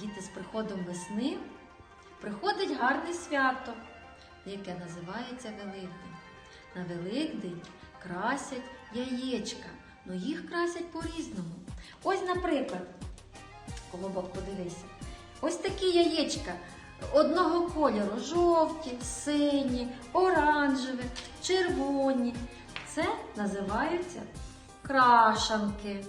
Діти з приходом весни приходить гарне свято, яке називається Великдень. На Великдень красять яєчка, ну їх красять по-різному. Ось, наприклад, колобок, подивися. Ось такі яєчка одного кольору: жовті, сині, оранжеві, червоні. Це називаються крашанки.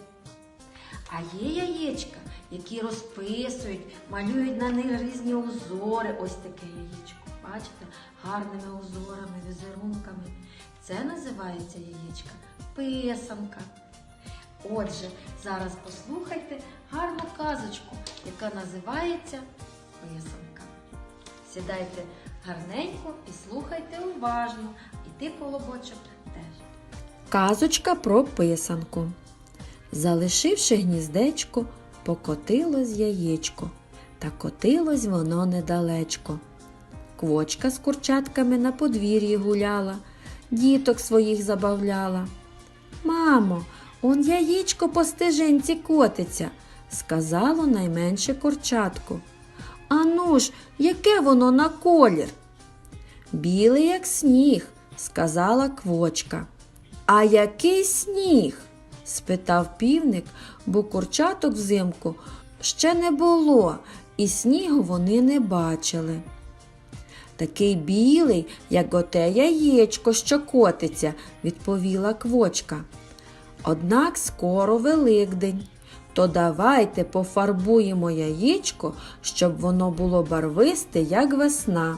А є яєчка, які розписують, малюють на них різні узори. Ось таке яєчко. Бачите, гарними узорами, візерунками. Це називається яєчка писанка. Отже, зараз послухайте гарну казочку, яка називається Писанка. Сідайте гарненько і слухайте уважно. І ти, колобочок, теж. Казочка про писанку. Залишивши гніздечко, покотилось яєчко, та котилось воно недалечко. Квочка з курчатками на подвір'ї гуляла, діток своїх забавляла. Мамо, он яєчко по стежинці котиться, сказало найменше курчатко. Ану ж, яке воно на колір? Білий, як сніг, сказала квочка. А який сніг? Спитав півник, бо курчаток взимку ще не було, і снігу вони не бачили. Такий білий, як оте яєчко, що котиться, відповіла квочка. Однак скоро Великдень. То давайте пофарбуємо яєчко, щоб воно було барвисте, як весна.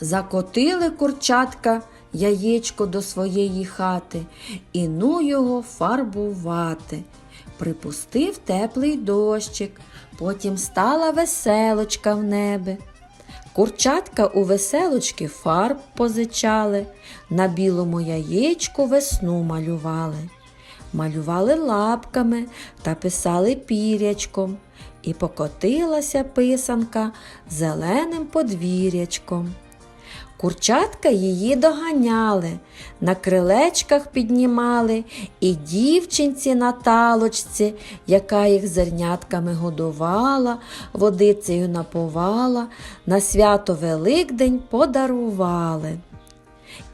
Закотили курчатка яєчко до своєї хати і ну його фарбувати. Припустив теплий дощик, потім стала веселочка в небі. Курчатка у веселочки фарб позичали, на білому яєчку весну малювали. Малювали лапками та писали пірячком, і покотилася писанка зеленим подвір'ячком. Курчатка її доганяли, на крилечках піднімали, і дівчинці на талочці, яка їх зернятками годувала, водицею напувала, на свято Великдень подарували.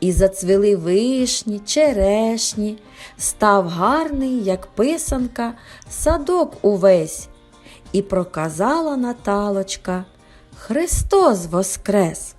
І зацвіли вишні, черешні, став гарний, як писанка, садок увесь. І проказала Наталочка Христос воскрес!